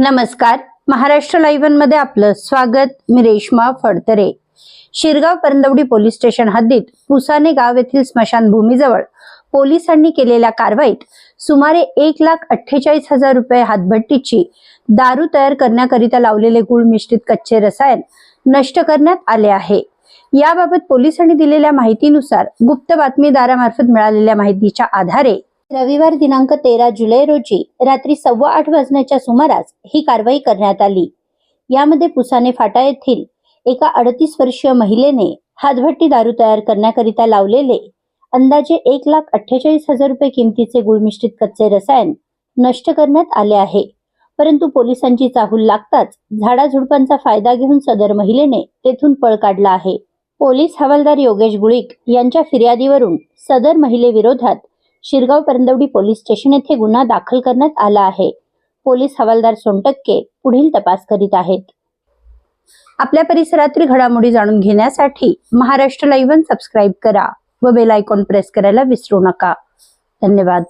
नमस्कार. महाराष्ट्र लाईव्हमध्ये आपलं स्वागत. मी रेश्मा फडतरे. शिरगाव परंदवडी पोलीस स्टेशन हद्दीत पुसाने गाव येथील स्मशानभूमीजवळ पोलिसांनी केलेल्या कारवाईत सुमारे एक लाख अठ्ठेचाळीस हजार रुपये हातभट्टीची दारू तयार करण्याकरिता लावलेले गुळ मिश्रित कच्चे रसायन नष्ट करण्यात आले आहे. याबाबत पोलिसांनी दिलेल्या माहितीनुसार गुप्त बातमीदारामार्फत मिळालेल्या माहितीच्या आधारे रविवार दिनांक तेरा जुलै रोजी रात्री सव्वा आठ वाजण्याच्या सुमारास ही कारवाई करण्यात आली. यामध्ये पुसाने फाटा येथील एका अडतीस वर्षीय महिलेने हातभट्टी दारू तयार करण्याकरिता लावलेले अंदाजे एक लाख अठ्ठेचाळीस हजार रुपये किमतीचे गुळमिश्रित कच्चे रसायन नष्ट करण्यात आले आहे. परंतु पोलिसांची चाहूल लागताच झाडाझुडपांचा फायदा घेऊन सदर महिलेने तेथून पळ काढला आहे. पोलीस हवालदार योगेश गुळीक यांच्या फिर्यादीवरून सदर महिलेविरोधात शिरगाव परंदवडी पोलीस स्टेशन येथे गुन्हा दाखल करण्यात आला आहे. पोलीस हवालदार सोनटक्के पुढील तपास करीत आहेत. आपल्या परिसरातील घडामोडी जाणून घेण्यासाठी महाराष्ट्र लाईव्ह सबस्क्राईब करा व बेल आयकॉन प्रेस करायला विसरू नका. धन्यवाद.